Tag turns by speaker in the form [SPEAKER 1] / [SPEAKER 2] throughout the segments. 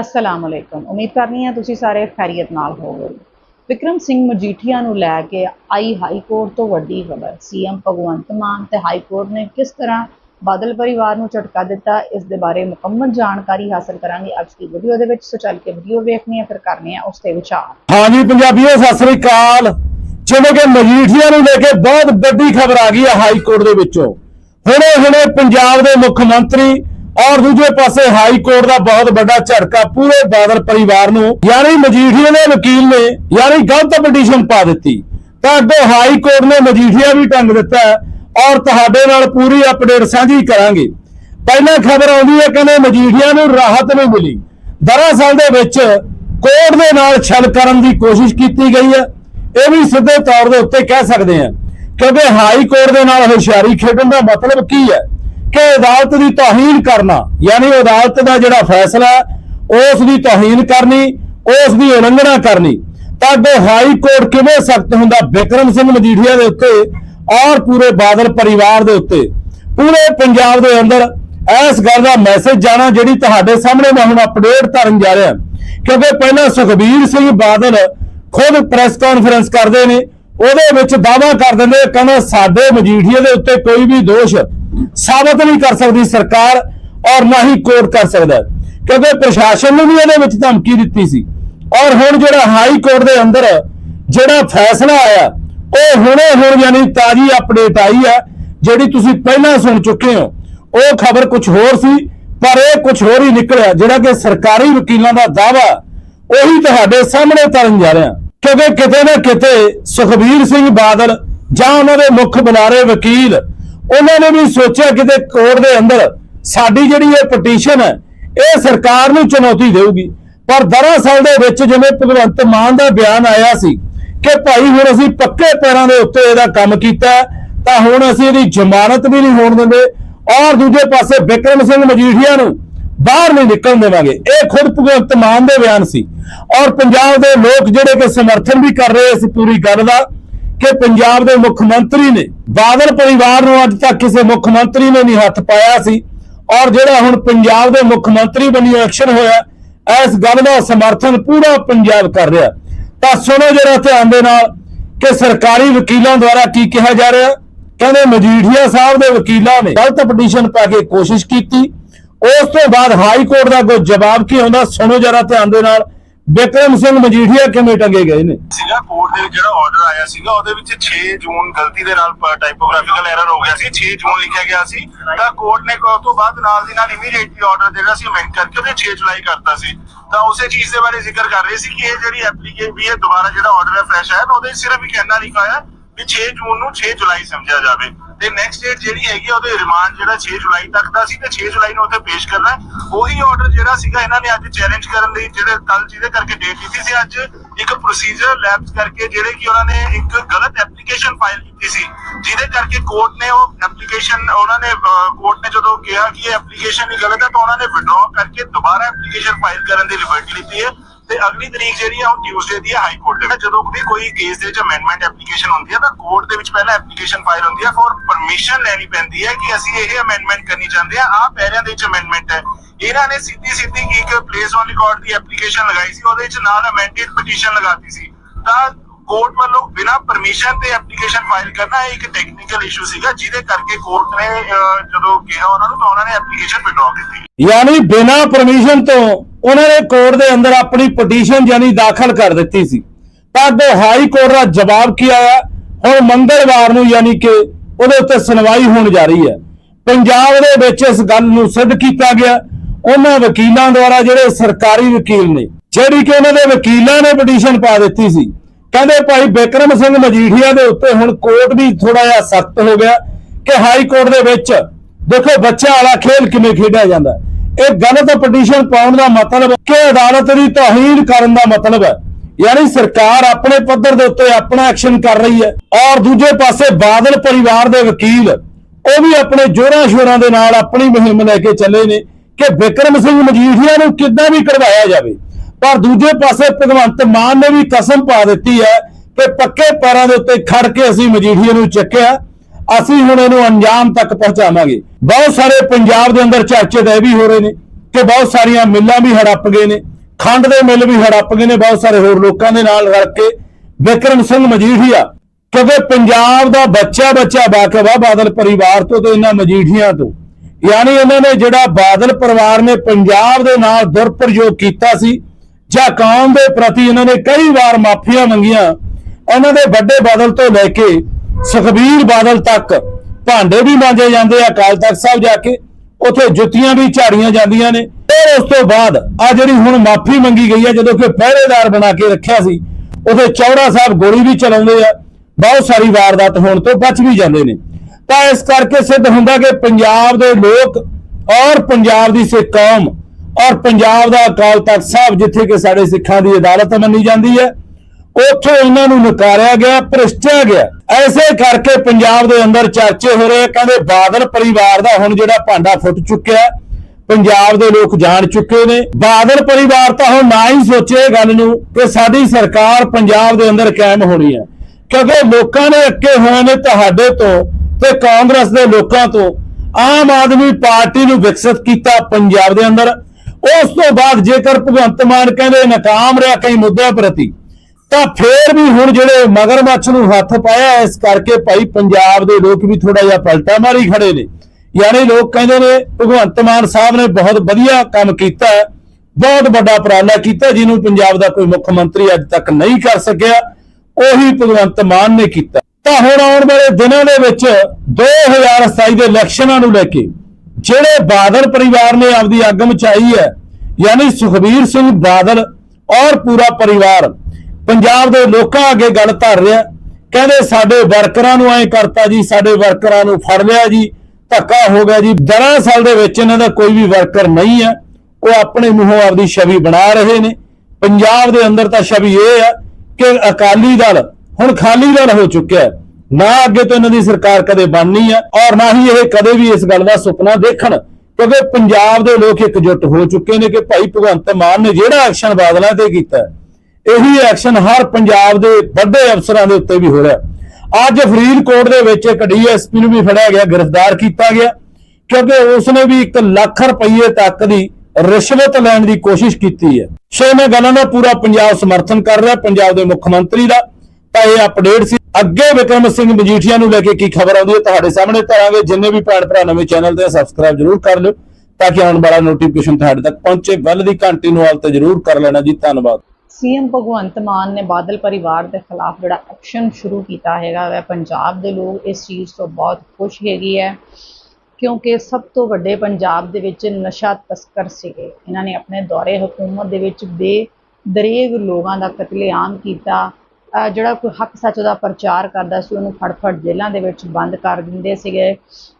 [SPEAKER 1] ਅਸਲਾਮ ਅਲੈਕੁਮ। ਉਮੀਦ ਕਰਨੀ ਹੈ ਤੁਸੀਂ ਸਾਰੇ ਖੈਰੀਅਤ ਨਾਲ ਹੋਵੋਗੇ। ਵਿਕਰਮ ਸਿੰਘ ਮਜੀਠੀਆ ਨੂੰ ਲੈ ਕੇ ਆਈ ਹਾਈ ਕੋਰਟ ਤੋਂ ਵੱਡੀ ਖਬਰ। ਸੀਐਮ ਭਗਵੰਤ ਮਾਨ ਤੇ ਹਾਈ ਕੋਰਟ ਨੇ ਕਿਸ ਤਰ੍ਹਾਂ ਬਾਦਲ ਪਰਿਵਾਰ ਨੂੰ ਝਟਕਾ ਦਿੱਤਾ, ਇਸ ਦੇ ਬਾਰੇ ਮੁਕੰਮਲ ਜਾਣਕਾਰੀ ਹਾਸਲ ਕਰਾਂਗੇ। ਅੱਜ ਦੀ ਵੀਡੀਓ ਦੇ ਵਿੱਚ ਸੋ ਚੱਲ ਕੇ ਵੀਡੀਓ ਵੇਖਣੀ ਹੈ, ਫਿਰ ਕਰਨੀ ਹੈ ਉਸ ਤੇ ਵਿਚਾਰ।
[SPEAKER 2] ਹਾਂਜੀ ਪੰਜਾਬੀਓ, ਸਤਿ ਸ੍ਰੀ ਅਕਾਲ। ਜਿਵੇਂ ਕਿ ਮਜੀਠੀਆ ਨੂੰ ਲੈ ਕੇ ਬਹੁਤ ਵੱਡੀ ਖਬਰ ਆ ਗਈ ਹੈ ਹਾਈ ਕੋਰਟ ਦੇ ਵਿੱਚੋਂ। ਹੁਣੇ ਹੁਣੇ ਪੰਜਾਬ ਦੇ ਮੁੱਖ ਮੰਤਰੀ ਔਰ ਦੂਜੇ ਪਾਸੇ ਹਾਈ ਕੋਰਟ ਦਾ ਬਹੁਤ ਵੱਡਾ ਝਟਕਾ ਪੂਰੇ ਬਾਦਲ ਪਰਿਵਾਰ ਨੂੰ, ਯਾਨੀ ਮਜੀਠੀਆ ਦੇ ਵਕੀਲ ਨੇ, ਯਾਨੀ ਗਲਤ ਪਟੀਸ਼ਨ ਪਾ ਦਿੱਤੀ। ਤਾਂ ਅੱਗੇ ਹਾਈ ਕੋਰਟ ਨੇ ਮਜੀਠੀਆ ਵੀ ਟੰਗ ਦਿੱਤਾ ਔਰ ਤੁਹਾਡੇ ਨਾਲ ਪੂਰੀ ਅਪਡੇਟ ਸਾਂਝੀ ਕਰਾਂਗੇ। ਪਹਿਲਾਂ ਖਬਰ ਆਉਂਦੀ ਹੈ, ਕਹਿੰਦੇ ਮਜੀਠੀਆ ਨੂੰ ਰਾਹਤ ਨਹੀਂ ਮਿਲੀ। ਦਰਅਸਲ ਦੇ ਵਿੱਚ ਕੋਰਟ ਦੇ ਨਾਲ ਛਲ ਕਰਨ ਦੀ ਕੋਸ਼ਿਸ਼ ਕੀਤੀ ਗਈ ਹੈ। ਇਹ ਵੀ ਸਿੱਧੇ ਤੌਰ ਦੇ ਉੱਤੇ ਕਹਿ ਸਕਦੇ ਹਾਂ, ਕਿਉਂਕਿ ਹਾਈ ਕੋਰਟ ਦੇ ਨਾਲ ਹੁਸ਼ਿਆਰੀ ਖੇਡਣ ਦਾ ਮਤਲਬ ਕੀ ਹੈ? ਕਿ ਅਦਾਲਤ ਦੀ ਤੋਹੀਨ ਕਰਨਾ, ਯਾਨੀ ਅਦਾਲਤ ਦਾ ਜਿਹੜਾ ਫੈਸਲਾ ਉਸ ਦੀ ਤੋਹੀਨ ਕਰਨੀ, ਉਸ ਦੀ ਉਲੰਘਣਾ ਕਰਨੀ, ਤਾਂ ਅੱਗੇ ਹਾਈ ਕੋਰਟ ਕਿਵੇਂ ਸਖਤ ਹੁੰਦਾ? ਬਿਕਰਮ ਸਿੰਘ ਮਜੀਠੀਆ ਦੇ ਉੱਤੇ ਔਰ ਪੂਰੇ ਬਾਦਲ ਪਰਿਵਾਰ ਦੇ ਉੱਤੇ, ਪੂਰੇ ਪੰਜਾਬ ਦੇ ਅੰਦਰ ਇਸ ਗੱਲ ਦਾ ਮੈਸੇਜ ਜਾਣਾ ਜਿਹੜੀ ਤੁਹਾਡੇ ਸਾਹਮਣੇ ਮੈਂ ਹੁਣ ਅਪਡੇਟ ਕਰਨ ਜਾ ਰਿਹਾ। ਕਿਉਂਕਿ ਪਹਿਲਾਂ ਸੁਖਬੀਰ ਸਿੰਘ ਬਾਦਲ ਖੁਦ ਪ੍ਰੈਸ ਕਾਨਫਰੰਸ ਕਰਦੇ ਨੇ, ਉਹਦੇ ਵਿੱਚ ਦਾਅਵਾ ਕਰ ਦਿੰਦੇ ਕਹਿੰਦਾ ਸਾਡੇ ਮਜੀਠੀਏ ਦੇ ਉੱਤੇ ਕੋਈ ਵੀ ਦੋਸ਼ ਸਾਬਤ ਨਹੀਂ ਕਰ ਸਕਦੀ ਸਰਕਾਰ ਔਰ ਨਾ ਹੀ ਕੋਰਟ ਕਰ ਸਕਦਾ ਕਿਉਂਕਿ ਪ੍ਰਸ਼ਾਸਨ ਨੂੰ ਵੀ ਇਹਦੇ ਵਿੱਚ ਧਮਕੀ ਦਿੱਤੀ ਸੀ। ਔਰ ਹੁਣ ਜਿਹੜਾ ਹਾਈ ਕੋਰਟ ਦੇ ਅੰਦਰ ਜਿਹੜਾ ਫੈਸਲਾ ਆਇਆ, ਉਹ ਹੁਣੇ ਹੁਣ ਯਾਨੀ ਤਾਜੀ ਅਪਡੇਟ ਆਈ ਹੈ, ਜਿਹੜੀ ਤੁਸੀਂ ਪਹਿਲਾਂ ਸੁਣ ਚੁੱਕੇ ਹੋ। ਉਹ ਖਬਰ ਕੁਝ ਹੋਰ ਸੀ, ਪਰ ਇਹ ਕੁਝ ਹੋਰ ਹੀ ਨਿਕਲਿਆ, ਜਿਹੜਾ ਕਿ ਸਰਕਾਰੀ ਵਕੀਲਾਂ ਦਾ ਦਾਵਾ ਉਹੀ ਤੁਹਾਡੇ ਸਾਹਮਣੇ ਤਰਨ ਜਾ ਰਿਹਾ। ਕਿਉਂਕਿ ਕਿਤੇ ਨਾ ਕਿਤੇ ਸੁਖਬੀਰ ਸਿੰਘ ਬਾਦਲ ਜਾਂ ਉਹਨਾਂ ਦੇ ਮੁੱਖ ਬੁਲਾਰੇ ਵਕੀਲ ਉਹਨਾਂ ਨੇ ਵੀ ਸੋਚਿਆ ਕਿਤੇ ਕੋਰਟ ਦੇ ਅੰਦਰ ਸਾਡੀ ਜਿਹੜੀ ਇਹ ਪਟੀਸ਼ਨ ਹੈ, ਇਹ ਸਰਕਾਰ ਨੂੰ ਚੁਣੌਤੀ ਦੇਊਗੀ। ਪਰ ਦਰਅਸਲ ਦੇ ਵਿੱਚ ਜਿਵੇਂ ਭਗਵੰਤ ਮਾਨ ਦਾ ਬਿਆਨ ਆਇਆ ਸੀ ਕਿ ਭਾਈ ਹੁਣ ਅਸੀਂ ਪੱਕੇ ਪੈਰਾਂ ਦੇ ਉੱਤੇ ਇਹਦਾ ਕੰਮ ਕੀਤਾ, ਤਾਂ ਹੁਣ ਅਸੀਂ ਇਹਦੀ ਜ਼ਮਾਨਤ ਵੀ ਨਹੀਂ ਹੋਣ ਦਿੰਦੇ ਔਰ ਦੂਜੇ ਪਾਸੇ ਬਿਕਰਮ ਸਿੰਘ ਮਜੀਠੀਆ ਨੂੰ ਬਾਹਰ ਨਹੀਂ ਨਿਕਲਣ ਦੇਵਾਂਗੇ। ਇਹ ਖੁਦ ਭਗਵੰਤ ਮਾਨ ਦੇ ਬਿਆਨ ਸੀ। ਔਰ ਪੰਜਾਬ ਦੇ ਲੋਕ ਜਿਹੜੇ ਕਿ ਸਮਰਥਨ ਵੀ ਕਰ ਰਹੇ ਇਸ ਪੂਰੀ ਗੱਲ ਦਾ ਕਿ ਪੰਜਾਬ ਦੇ ਮੁੱਖ ਮੰਤਰੀ ਨੇ ਬਾਦਲ ਪਰਿਵਾਰ ਨੂੰ ਅੱਜ ਤੱਕ ਕਿਸੇ ਮੁੱਖ ਮੰਤਰੀ ਨੇ ਨਹੀਂ ਹੱਥ ਪਾਇਆ ਸੀ। ਔਰ ਜਿਹੜਾ ਹੁਣ ਪੰਜਾਬ ਦੇ ਮੁੱਖ ਮੰਤਰੀ ਬਣੀ ਇਲੈਕਸ਼ਨ ਹੋਇਆ, ਇਸ ਗੱਲ ਦਾ ਸਮਰਥਨ ਪੂਰਾ ਪੰਜਾਬ ਕਰ ਰਿਹਾ। ਤਾਂ ਸੁਣੋ ਜਰਾ ਧਿਆਨ ਦੇ ਨਾਲ ਕਿ ਸਰਕਾਰੀ ਵਕੀਲਾਂ ਦੁਆਰਾ ਕੀ ਕਿਹਾ ਜਾ ਰਿਹਾ। ਕਹਿੰਦੇ ਮਜੀਠੀਆ ਸਾਹਿਬ ਦੇ ਵਕੀਲਾਂ ਨੇ ਗਲਤ ਪਟੀਸ਼ਨ ਪਾ ਕੇ ਕੋਸ਼ਿਸ਼ ਕੀਤੀ। ਉਸ ਤੋਂ ਬਾਅਦ ਹਾਈ ਕੋਰਟ ਦਾ ਕੋਈ ਜਵਾਬ ਕੀ ਆਉਂਦਾ, ਸੁਣੋ ਜਰਾ ਧਿਆਨ ਦੇ ਨਾਲ। ਬਿਕਰਮ ਸਿੰਘ ਮਜੀਠੀਆ ਕਿਵੇਂ ਟੰਗੇ ਗਏ ਨੇ?
[SPEAKER 3] ਸੀਗਾ ਕੋਰਟ ਦੇ ਵਿੱਚ ਜਿਹੜਾ ਆਰਡਰ ਆਇਆ ਸੀਗਾ, ਉਹਦੇ ਵਿੱਚ 6 ਜੂਨ ਗਲਤੀ ਦੇ ਨਾਲ ਟਾਈਪੋਗ੍ਰਾਫਿਕਲ ਐਰਰ ਹੋ ਗਿਆ ਸੀ 6 ਜੂਨ ਲਿਖਿਆ ਗਿਆ ਸੀ। ਤਾਂ ਕੋਰਟ ਨੇ ਉਸ ਤੋਂ ਬਾਅਦ ਨਾਲ ਦੀ ਨਾਲ ਇਮੀਡੀਏਟਲੀ ਆਰਡਰ ਜਿਹੜਾ ਸੀ ਅਮੈਂਡ ਕਰਕੇ ਉਹਦੇ 6 ਜੁਲਾਈ ਕਰਤਾ ਸੀ। ਤਾਂ ਉਸੇ ਚੀਜ਼ ਦੇ ਬਾਰੇ ਜ਼ਿਕਰ ਕਰ ਰਹੇ ਸੀ ਕਿ ਇਹ ਜਿਹੜੀ ਐਪਲੀਕੇਸ਼ਨ ਵੀ ਇਹ ਦੁਬਾਰਾ ਜਿਹੜਾ ਆਰਡਰ ਹੈ ਫਰੈਸ਼ ਹੈ, ਉਹਦੇ ਸਿਰਫ ਇੱਕ ਇੰਨਾ ਲਿਖਿਆ ਵੀ 6 ਜੂਨ ਨੂੰ 6 ਜੁਲਾਈ ਸਮਝਿਆ ਜਾਵੇ। ਤੇ ਨੈਕਸਟ ਡੇਟ ਜਿਹੜੀ ਹੈਗੀ ਉਹਦੇ ਰਿਮਾਂਡ ਜਿਹੜਾ 6 ਜੁਲਾਈ ਤੱਕ ਦਾ ਸੀ ਤੇ 6 ਜੁਲਾਈ ਨੂੰ ਉੱਥੇ ਪੇਸ਼ ਕਰਨਾ ਉਹੀ ਆਰਡਰ ਜਿਹੜਾ ਸੀਗਾ, ਇਹਨਾਂ ਨੇ ਅੱਜ ਚੈਲੰਜ ਕਰਨ ਲਈ, ਜਿਹੜੇ ਕੱਲ ਜਿਹਦੇ ਕਰਕੇ ਡੇਟ ਦਿੱਤੀ ਸੀ, ਅੱਜ ਇੱਕ ਪ੍ਰੋਸੀਜਰ ਲੈਪਸ ਕਰਕੇ ਜਿਹੜੇ ਕਿ ਉਹਨਾਂ ਨੇ ਇੱਕ ਗਲਤ ਐਪਲੀਕੇਸ਼ਨ ਫਾਈਲ ਕੀਤੀ ਸੀ, ਜਿਹਦੇ ਕਰਕੇ ਕੋਰਟ ਨੇ ਉਹ ਐਪਲੀਕੇਸ਼ਨ ਉਹਨਾਂ ਨੇ ਕੋਰਟ ਨੇ ਜਦੋਂ ਕਿਹਾ ਕਿ ਇਹ ਐਪਲੀਕੇਸ਼ਨ ਹੀ ਗਲਤ ਹੈ, ਤਾਂ ਉਹਨਾਂ ਨੇ ਵਿਡਰਾ ਕਰਕੇ ਦੁਬਾਰਾ ਐਪਲੀਕੇਸ਼ਨ ਫਾਈਲ ਕਰਨ ਦੀ ਲਿਬਰਟੀ ਲਿੱਤੀ ਹੈ। ਤੇ ਅਗਲੀ ਤਰੀਕ ਜਿਹੜੀ ਆ ਉਹ ਟਿਊਜ਼ਡੇ ਦੀ ਹੈ ਹਾਈ ਕੋਰਟ ਦੇ ਵਿੱਚ। ਜਦੋਂ ਵੀ ਕੋਈ ਕੇਸ ਦੇ ਵਿੱਚ ਅਮੈਂਡਮੈਂਟ ਐਪਲੀਕੇਸ਼ਨ ਹੁੰਦੀ ਹੈ ਤਾਂ ਕੋਰਟ ਦੇ ਵਿੱਚ ਪਹਿਲਾਂ ਐਪਲੀਕੇਸ਼ਨ ਫਾਈਲ ਹੁੰਦੀ ਹੈ ਫॉर ਪਰਮਿਸ਼ਨ ਲੈਣੀ ਪੈਂਦੀ ਹੈ ਕਿ ਅਸੀਂ ਇਹ ਅਮੈਂਡਮੈਂਟ ਕਰਨੀ ਚਾਹੁੰਦੇ ਆ। ਆ ਪੈਰਿਆਂ ਦੇ ਵਿੱਚ ਅਮੈਂਡਮੈਂਟ ਹੈ। ਇਹਨਾਂ ਨੇ ਸਿੱਧੀ ਸਿੱਧੀ ਇੱਕ ਪਲੇਸ ਔਨ ਰਿਕਾਰਡ ਦੀ ਐਪਲੀਕੇਸ਼ਨ ਲਗਾਈ ਸੀ ਉਹਦੇ ਵਿੱਚ ਨਾਲ ਅਮੈਂਡਡ ਪਟੀਸ਼ਨ ਲਗਾਤੀ ਸੀ। ਤਾਂ ਕੋਰਟ ਵੱਲੋਂ ਬਿਨਾਂ ਪਰਮਿਸ਼ਨ ਤੇ ਐਪਲੀਕੇਸ਼ਨ ਫਾਈਲ ਕਰਨਾ ਇਹ ਇੱਕ ਟੈਕਨੀਕਲ ਇਸ਼ੂ ਸੀਗਾ ਜਿਹਦੇ ਕਰਕੇ ਕੋਰਟ ਨੇ ਅਹ, ਜਦੋਂ ਕਿਹਾ ਉਹਨਾਂ ਨੂੰ ਤਾਂ ਉਹਨਾਂ ਨੇ ਐਪਲੀਕੇਸ਼ਨ ਵਿਡਰਾ ਕੀਤੀ।
[SPEAKER 2] ਯਾਨੀ ਬਿਨਾਂ ਪਰਮਿਸ਼ਨ ਤੋਂ ਉਹਨਾਂ ਨੇ ਕੋਰਟ ਦੇ ਅੰਦਰ ਆਪਣੀ ਪਟੀਸ਼ਨ ਯਾਨੀ ਦਾਖਲ ਕਰ ਦਿੱਤੀ ਸੀ। ਤਾਂ ਅੱਗੇ ਹਾਈ ਕੋਰਟ ਦਾ ਜਵਾਬ ਕੀ ਆਇਆ? ਹੁਣ ਮੰਗਲਵਾਰ ਨੂੰ ਯਾਨੀ ਕਿ ਉਹਦੇ ਉੱਤੇ ਸੁਣਵਾਈ ਹੋਣ ਜਾ ਰਹੀ ਹੈ। ਪੰਜਾਬ ਦੇ ਵਿੱਚ ਇਸ ਗੱਲ ਨੂੰ ਸਿੱਧ ਕੀਤਾ ਗਿਆ। ਉਹਨਾਂ ਵਕੀਲਾਂ ਦੁਆਰਾ ਜਿਹੜੇ ਸਰਕਾਰੀ ਵਕੀਲ ਨੇ, ਜਿਹੜੀ ਕਿ ਉਹਨਾਂ ਦੇ ਵਕੀਲਾਂ ਨੇ ਪਟੀਸ਼ਨ ਪਾ ਦਿੱਤੀ ਸੀ, ਕਹਿੰਦੇ ਭਾਈ ਬਿਕਰਮ ਸਿੰਘ ਮਜੀਠੀਆ ਦੇ ਉੱਤੇ ਹੁਣ ਕੋਰਟ ਵੀ ਥੋੜਾ ਜਿਹਾ ਸਖਤ ਹੋ ਗਿਆ ਕਿ ਹਾਈ ਕੋਰਟ ਦੇ ਵਿੱਚ ਦੇਖੋ ਬੱਚਾ ਵਾਲਾ ਖੇਲ ਕਿਵੇਂ ਖੇਡਿਆ ਜਾਂਦਾ। ਇਹ ਗਲਤ ਪਟੀਸ਼ਨ ਪਾਉਣ ਦਾ ਮਤਲਬ ਕਿ ਅਦਾਲਤ ਦੀ ਤੋਹੀਨ ਕਰਨ ਦਾ ਮਤਲਬ ਹੈ। ਯਾਨੀ ਸਰਕਾਰ ਆਪਣੇ ਪੱਧਰ ਦੇ ਉੱਤੇ ਆਪਣਾ ਐਕਸ਼ਨ ਕਰ ਰਹੀ ਹੈ ਔਰ ਦੂਜੇ ਪਾਸੇ ਬਾਦਲ ਪਰਿਵਾਰ ਦੇ ਵਕੀਲ, ਉਹ ਵੀ ਆਪਣੇ ਜੋਰਾਂ ਸ਼ੋਰਾਂ ਦੇ ਨਾਲ ਆਪਣੀ ਮੁਹਿੰਮ ਲੈ ਕੇ ਚੱਲੇ ਨੇ ਕਿ ਬਿਕਰਮ ਸਿੰਘ ਮਜੀਠੀਆ ਨੂੰ ਕਿੱਦਾਂ ਵੀ ਕਢਵਾਇਆ ਜਾਵੇ। ਪਰ ਦੂਜੇ ਪਾਸੇ ਭਗਵੰਤ ਮਾਨ ਨੇ ਵੀ ਕਸਮ ਪਾ ਦਿੱਤੀ ਹੈ ਕਿ ਪੱਕੇ ਪੈਰਾਂ ਦੇ ਉੱਤੇ ਖੜ ਕੇ ਅਸੀਂ ਮਜੀਠੀਆ ਨੂੰ ਚੱਕਿਆ। ਅਸੀਂ ਹੁਣ ਇਹਨੂੰ ਅੰਜਾਮ ਤੱਕ ਪਹੁੰਚਾਵਾਂਗੇ। ਬਹੁਤ ਸਾਰੇ ਪੰਜਾਬ ਦੇ ਅੰਦਰ ਚਰਚੇ ਤਾਂ ਇਹ ਵੀ ਹੋ ਰਹੇ ਨੇ ਕਿ ਬਹੁਤ ਸਾਰੀਆਂ ਮਿੱਲਾਂ ਵੀ ਹੜੱਪ ਗਏ ਨੇ, ਖੰਡ ਦੇ ਮਿੱਲ ਵੀ ਹੜੱਪ ਗਏ ਨੇ ਬਹੁਤ ਸਾਰੇ ਹੋਰ ਲੋਕਾਂ ਦੇ ਨਾਲ ਰਲ ਕੇ। ਵਿਕਰਮ ਸਿੰਘ ਮਜੀਠੀਆ ਕਿਉਂਕਿ ਪੰਜਾਬ ਦਾ ਬੱਚਾ ਬੱਚਾ ਬਾਕਵਾ ਬਾਦਲ ਪਰਿਵਾਰ ਤੋਂ ਤੇ ਇਹਨਾਂ ਮਜੀਠੀਆਂ ਤੋਂ। ਯਾਨੀ ਇਹਨਾਂ ਨੇ ਜਿਹੜਾ ਬਾਦਲ ਪਰਿਵਾਰ ਨੇ ਪੰਜਾਬ ਦੇ ਨਾਲ ਦੁਰਪ੍ਰਯੋਗ ਕੀਤਾ ਸੀ ਜਾਂ ਕੌਮ ਦੇ ਪ੍ਰਤੀ ਇਹਨਾਂ ਨੇ ਕਈ ਵਾਰ ਮਾਫੀਆਂ ਮੰਗੀਆਂ ਉਹਨਾਂ ਦੇ ਵੱਡੇ ਬਾਦਲ ਤੋਂ ਲੈ ਕੇ ਸੁਖਬੀਰ ਬਾਦਲ ਤੱਕ ਭਾਂਡੇ ਵੀ ਮਾਂਜੇ ਜਾਂਦੇ ਆ, ਅਕਾਲ ਤਖਤ ਸਾਹਿਬ ਜਾ ਕੇ। ਉੱਥੇ ਜੁੱਤੀਆਂ ਵੀ ਝਾੜੀਆਂ ਜਾਂਦੀਆਂ ਨੇ। ਫਿਰ ਉਸ ਤੋਂ ਬਾਅਦ ਆ ਜਿਹੜੀ ਹੁਣ ਮਾਫੀ ਮੰਗੀ ਗਈ ਹੈ ਜਦੋਂ ਕਿ ਪਹਿਰੇਦਾਰ ਬਣਾ ਕੇ ਰੱਖਿਆ ਸੀ ਉਹਦੇ ਚੌੜਾ ਸਾਹਿਬ ਗੋਲੀ ਵੀ ਚਲਾਉਂਦੇ ਆ। ਬਹੁਤ ਸਾਰੀ ਵਾਰਦਾਤ ਹੋਣ ਤੋਂ ਬਚ ਵੀ ਜਾਂਦੇ ਨੇ। ਤਾਂ ਇਸ ਕਰਕੇ ਸਿੱਧ ਹੁੰਦਾ ਕਿ ਪੰਜਾਬ ਦੇ ਲੋਕ ਔਰ ਪੰਜਾਬ ਦੀ ਸਿੱਖ ਕੌਮ ਔਰ ਪੰਜਾਬ ਦਾ ਅਕਾਲ ਤਖਤ ਸਾਹਿਬ, ਜਿੱਥੇ ਕਿ ਸਾਡੇ ਸਿੱਖਾਂ ਦੀ ਅਦਾਲਤ ਮੰਨੀ ਜਾਂਦੀ ਹੈ। ਉੱਥੋਂ ਇਹਨਾਂ ਨੂੰ ਨਕਾਰਿਆ ਗਿਆ, ਭ੍ਰਿਸ਼ਟਿਆ ਗਿਆ। ਐਸੇ ਕਰਕੇ ਪੰਜਾਬ ਦੇ ਅੰਦਰ ਚਰਚੇ ਹੋ ਰਹੇ ਕਹਿੰਦੇ ਬਾਦਲ ਪਰਿਵਾਰ ਦਾ ਹੁਣ ਜਿਹੜਾ ਭਾਂਡਾ ਫੁੱਟ ਚੁੱਕਿਆ, ਪੰਜਾਬ ਦੇ ਲੋਕ ਜਾਣ ਚੁੱਕੇ ਨੇ। ਬਾਦਲ ਪਰਿਵਾਰ ਤਾਂ ਹੁਣ ਨਾ ਹੀ ਸੋਚੇ ਇਹ ਗੱਲ ਨੂੰ ਕਿ ਸਾਡੀ ਸਰਕਾਰ ਪੰਜਾਬ ਦੇ ਅੰਦਰ ਕਾਇਮ ਹੋਣੀ ਹੈ। ਕਿਉਂਕਿ ਲੋਕਾਂ ਨੇ ਅੱਕੇ ਹੋਏ ਨੇ ਤੁਹਾਡੇ ਤੋਂ ਤੇ ਕਾਂਗਰਸ ਦੇ ਲੋਕਾਂ ਤੋਂ ਆਮ ਆਦਮੀ ਪਾਰਟੀ ਨੂੰ ਵਿਕਸਿਤ ਕੀਤਾ ਪੰਜਾਬ ਦੇ ਅੰਦਰ। ਉਸ ਤੋਂ ਬਾਅਦ ਜੇਕਰ ਭਗਵੰਤ ਮਾਨ ਕਹਿੰਦੇ ਨਾਕਾਮ ਰਿਹਾ ਕਈ ਮੁੱਦਿਆਂ ਪ੍ਰਤੀ ਤਾਂ ਫੇਰ ਵੀ ਹੁਣ ਜਿਹੜੇ ਮਗਰਮੱਛ ਨੂੰ ਹੱਥ ਪਾਇਆ, ਇਸ ਕਰਕੇ ਭਾਈ ਪੰਜਾਬ ਦੇ ਲੋਕ ਵੀ ਥੋੜਾ ਜਿਹਾ ਪਲਟਾ ਮਾਰੀ ਖੜੇ ਨੇ। ਯਾਨੀ ਲੋਕ ਕਹਿੰਦੇ ਨੇ, ਭਗਵੰਤ ਮਾਨ ਸਾਹਿਬ ਨੇ ਬਹੁਤ ਵਧੀਆ ਕੰਮ ਕੀਤਾ, ਬਹੁਤ ਵੱਡਾ ਉਪਰਾਲਾ ਕੀਤਾ, ਜਿਹਨੂੰ ਪੰਜਾਬ ਦਾ ਕੋਈ ਮੁੱਖ ਮੰਤਰੀ ਅੱਜ ਤੱਕ ਨਹੀਂ ਕਰ ਸਕਿਆ, ਉਹੀ ਭਗਵੰਤ ਮਾਨ ਨੇ ਕੀਤਾ। ਤਾਂ ਹੁਣ ਆਉਣ ਵਾਲੇ ਦਿਨਾਂ ਦੇ ਵਿੱਚ 2027 ਦੇ ਇਲੈਕਸ਼ਨਾਂ ਨੂੰ ਲੈ ਕੇ, ਜਿਹੜੇ ਬਾਦਲ ਪਰਿਵਾਰ ਨੇ ਆਪਦੀ ਅੱਗ ਮਚਾਈ ਹੈ, ਯਾਨੀ ਸੁਖਬੀਰ ਸਿੰਘ ਬਾਦਲ ਔਰ ਪੂਰਾ ਪਰਿਵਾਰ ਪੰਜਾਬ ਦੇ ਲੋਕਾਂ ਅੱਗੇ ਗੱਲ ਧਰ ਰਿਹਾ। ਕਹਿੰਦੇ ਸਾਡੇ ਵਰਕਰਾਂ ਨੂੰ ਐਂ ਕਰਤਾ ਜੀ, ਸਾਡੇ ਵਰਕਰਾਂ ਨੂੰ ਫੜ ਲਿਆ ਜੀ, ਧੱਕਾ ਹੋ ਗਿਆ ਜੀ। ਦਰਅਸਲ ਦੇ ਵਿੱਚ ਇਹਨਾਂ ਦਾ ਕੋਈ ਵੀ ਵਰਕਰ ਨਹੀਂ ਹੈ। ਉਹ ਆਪਣੇ ਮੂੰਹੋਂ ਆਪਦੀ ਛਵੀ ਬਣਾ ਰਹੇ ਨੇ। ਪੰਜਾਬ ਦੇ ਅੰਦਰ ਤਾਂ ਛਵੀ ਇਹ ਹੈ ਕਿ ਅਕਾਲੀ ਦਲ ਹੁਣ ਖਾਲੀ ਦਲ ਹੋ ਚੁੱਕਿਆ ਹੈ। ਨਾ ਅੱਗੇ ਤੋਂ ਇਹਨਾਂ ਦੀ ਸਰਕਾਰ ਕਦੇ ਬਣਨੀ ਹੈ ਔਰ ਨਾ ਹੀ ਇਹ ਕਦੇ ਵੀ ਇਸ ਗੱਲ ਦਾ ਸੁਪਨਾ ਦੇਖਣ। ਕਿਉਂਕਿ ਪੰਜਾਬ ਦੇ ਲੋਕ ਇਕਜੁੱਟ ਹੋ ਚੁੱਕੇ ਨੇ ਕਿ ਭਾਈ ਭਗਵੰਤ ਮਾਨ ਨੇ ਜਿਹੜਾ ਐਕਸ਼ਨ ਬਾਦਲਾਂ ਤੇ ਕੀਤਾ ਇਹੀ ਐਕਸ਼ਨ ਹਰ ਪੰਜਾਬ ਦੇ ਵੱਡੇ ਅਫਸਰਾਂ ਦੇ ਉੱਤੇ ਵੀ ਹੋ ਰਿਹਾ। ਅੱਜ ਫਰੀਦਕੋਟ ਦੇ ਵਿੱਚ ਇੱਕ ਡੀਐਸਪੀ ਨੂੰ ਵੀ ਫੜਿਆ ਗਿਆ, ਗ੍ਰਿਫਤਾਰ ਕੀਤਾ ਗਿਆ, ਕਿਉਂਕਿ ਉਸਨੇ ਵੀ 1 ਲੱਖ ਰੁਪਏ ਤੱਕ ਦੀ ਰਿਸ਼ਵਤ ਲੈਣ ਦੀ ਕੋਸ਼ਿਸ਼ ਕੀਤੀ ਹੈ। ਸੋ ਇਹਨਾਂ ਗੱਲਾਂ ਦਾ ਪੂਰਾ ਪੰਜਾਬ ਸਮਰਥਨ ਕਰ ਰਿਹਾ, ਪੰਜਾਬ ਦੇ ਮੁੱਖ ਮੰਤਰੀ ਦਾ। ਤਾਂ ਇਹ ਅਪਡੇਟ ਸੀ। ਅੱਗੇ ਵਿਕਰਮ ਸਿੰਘ ਮਜੀਠੀਆ ਨੂੰ ਲੈ ਕੇ ਕੀ ਖਬਰ ਆਉਂਦੀ ਹੈ, ਤੁਹਾਡੇ ਸਾਹਮਣੇ ਧਰਾਂਗੇ। ਜਿੰਨੇ ਵੀ ਭੈਣ ਭਰਾ ਨਵੇਂ ਚੈਨਲ ਤੇ ਸਬਸਕ੍ਰਾਈਬ ਜਰੂਰ ਕਰ ਲਿਓ, ਤਾਂ ਕਿ ਆਉਣ ਵਾਲਾ ਨੋਟੀਫਿਕੇਸ਼ਨ ਤੁਹਾਡੇ ਤੱਕ ਪਹੁੰਚੇ। ਬੈਲ ਦੀ ਘੰਟੀ ਨੂੰ ਹਾਲ ਤੇ ਜਰੂਰ ਕਰ ਲੈਣਾ ਜੀ। ਧੰਨਵਾਦ।
[SPEAKER 1] ਸੀਐਮ ਭਗਵੰਤ ਮਾਨ ਨੇ ਬਾਦਲ ਪਰਿਵਾਰ ਦੇ ਖਿਲਾਫ ਜਿਹੜਾ ਐਕਸ਼ਨ ਸ਼ੁਰੂ ਕੀਤਾ ਹੈਗਾ ਵੈ, ਪੰਜਾਬ ਦੇ ਲੋਕ ਇਸ ਚੀਜ਼ ਤੋਂ ਬਹੁਤ ਖੁਸ਼ ਹੈਗੀ ਹੈ ਕਿਉਂਕਿ ਸਭ ਤੋਂ ਵੱਡੇ ਪੰਜਾਬ ਦੇ ਵਿੱਚ ਨਸ਼ਾ ਤਸਕਰ ਸੀਗੇ। ਇਹਨਾਂ ਨੇ ਆਪਣੇ ਦੌਰੇ ਹਕੂਮਤ ਦੇ ਵਿੱਚ ਬੇਦਰੇਗ ਲੋਕਾਂ ਦਾ ਕਤਲੇਆਮ ਕੀਤਾ। ਜਿਹੜਾ ਕੋਈ ਹੱਕ ਸੱਚ ਦਾ ਪ੍ਰਚਾਰ ਕਰਦਾ ਸੀ, ਉਹਨੂੰ ਫੜ-ਫੜ ਜੇਲ੍ਹਾਂ ਦੇ ਵਿੱਚ ਬੰਦ ਕਰ ਦਿੰਦੇ ਸੀਗੇ।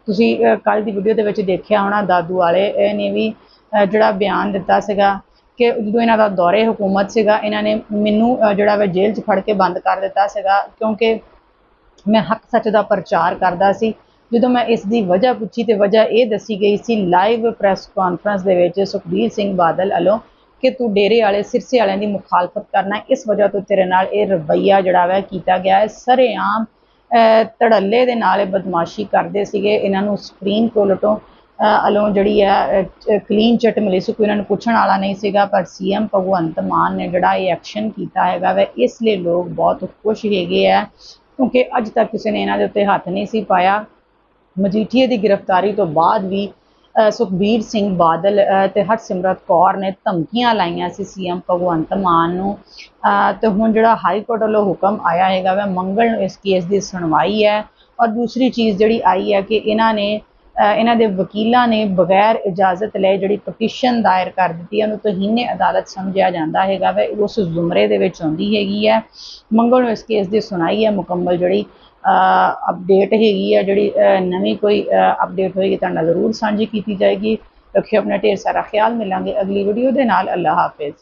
[SPEAKER 1] ਤੁਸੀਂ ਕੱਲ ਦੀ ਵੀਡੀਓ ਦੇ ਵਿੱਚ ਦੇਖਿਆ ਹੋਣਾ, ਦਾਦੂ ਵਾਲੇ ਨੇ ਵੀ ਜਿਹੜਾ ਬਿਆਨ ਦਿੱਤਾ ਸੀਗਾ ਕਿ ਜਦੋਂ ਇਹਨਾਂ ਦਾ ਦੌਰੇ ਹਕੂਮਤ ਸੀਗਾ ਇਹਨਾਂ ਨੇ ਮੈਨੂੰ ਜਿਹੜਾ ਵਾ ਜੇਲ੍ਹ 'ਚ ਫੜ ਕੇ ਬੰਦ ਕਰ ਦਿੱਤਾ ਸੀਗਾ ਕਿਉਂਕਿ ਮੈਂ ਹੱਕ ਸੱਚ ਦਾ ਪ੍ਰਚਾਰ ਕਰਦਾ ਸੀ। ਜਦੋਂ ਮੈਂ ਇਸ ਦੀ ਵਜ੍ਹਾ ਪੁੱਛੀ ਤੇ ਵਜ੍ਹਾ ਇਹ ਦੱਸੀ ਗਈ ਸੀ ਲਾਈਵ ਪ੍ਰੈਸ ਕਾਨਫਰੰਸ ਦੇ ਵਿੱਚ ਸੁਖਬੀਰ ਸਿੰਘ ਬਾਦਲ ਵੱਲੋਂ ਕਿ ਤੂੰ ਡੇਰੇ ਵਾਲੇ ਸਿਰਸੇ ਵਾਲਿਆਂ ਦੀ ਮੁਖਾਲਫਤ ਕਰਨਾ ਇਸ ਵਜ੍ਹਾ ਤੋਂ ਤੇਰੇ ਨਾਲ ਇਹ ਰਵੱਈਆ ਜਿਹੜਾ ਵਾ ਕੀਤਾ ਗਿਆ ਹੈ। ਸਰੇਆਮ ਅਹ, ਧੜੱਲੇ ਦੇ ਨਾਲ ਇਹ ਬਦਮਾਸ਼ੀ ਕਰਦੇ ਸੀਗੇ। ਇਹਨਾਂ ਨੂੰ ਸੁਪਰੀਮ ਕੋਰਟ ਤੋਂ ਵੱਲੋਂ ਜਿਹੜੀ ਹੈ ਕਲੀਨ ਚਿੱਟ ਮਿਲੀ ਸੀ ਕੋਈ ਇਹਨਾਂ ਨੂੰ ਪੁੱਛਣ ਵਾਲਾ ਨਹੀਂ ਸੀਗਾ ਪਰ ਸੀਐਮ ਭਗਵੰਤ ਮਾਨ ਨੇ ਜਿਹੜਾ ਇਹ ਐਕਸ਼ਨ ਕੀਤਾ ਹੈਗਾ ਵਾ ਇਸ ਲਈ ਲੋਕ ਬਹੁਤ ਖੁਸ਼ ਹੈਗੇ ਆ ਕਿਉਂਕਿ ਅੱਜ ਤੱਕ ਕਿਸੇ ਨੇ ਇਹਨਾਂ ਦੇ ਉੱਤੇ ਹੱਥ ਨਹੀਂ ਸੀ ਪਾਇਆ। ਮਜੀਠੀਏ ਦੀ ਗ੍ਰਿਫਤਾਰੀ ਤੋਂ ਬਾਅਦ ਵੀ ਸੁਖਬੀਰ ਸਿੰਘ ਬਾਦਲ ਅ, ਤੇ ਹਰਸਿਮਰਤ ਕੌਰ ਨੇ ਧਮਕੀਆਂ ਲਾਈਆਂ ਸੀ ਸੀਐਮ ਭਗਵੰਤ ਮਾਨ ਨੂੰ। ਅ, ਤੇ ਹੁਣ ਜਿਹੜਾ ਹਾਈ ਕੋਰਟ ਵੱਲੋਂ ਹੁਕਮ ਆਇਆ ਹੈਗਾ ਵਾ ਮੰਗਲ ਨੂੰ ਇਸ ਕੇਸ ਦੀ ਸੁਣਵਾਈ ਹੈ। ਔਰ ਦੂਸਰੀ ਚੀਜ਼ ਜਿਹੜੀ ਆਈ ਹੈ ਕਿ ਇਹਨਾਂ ਨੇ ਇਹਨਾਂ ਦੇ ਵਕੀਲਾਂ ਨੇ ਬਗੈਰ ਇਜਾਜ਼ਤ ਲਏ ਜਿਹੜੀ ਪਟੀਸ਼ਨ ਦਾਇਰ ਕਰ ਦਿੱਤੀ ਹੈ, ਉਹਨੂੰ ਤੋਹੀਨੇ ਅਦਾਲਤ ਸਮਝਿਆ ਜਾਂਦਾ ਹੈਗਾ ਵਾ ਉਸ ਜ਼ੁਮਰੇ ਦੇ ਵਿੱਚ ਆਉਂਦੀ ਹੈਗੀ ਹੈ। ਮੰਗਲ ਨੂੰ ਇਸ ਕੇਸ ਦੀ ਸੁਣਾਈ ਹੈ, ਮੁਕੰਮਲ ਜਿਹੜੀ ਅਪਡੇਟ ਹੈਗੀ ਹੈ, ਜਿਹੜੀ ਨਵੀਂ ਕੋਈ ਅਪਡੇਟ ਹੋਏਗੀ ਤਾਂ ਨਾਲ ਜ਼ਰੂਰ ਸਾਂਝੀ ਕੀਤੀ ਜਾਏਗੀ। ਰੱਖਿਓ ਆਪਣਾ ਢੇਰ ਸਾਰਾ ਖਿਆਲ, ਮਿਲਾਂਗੇ ਅਗਲੀ ਵੀਡੀਓ ਦੇ ਨਾਲ ਅੱਲਾ ਹਾਫਿਜ਼।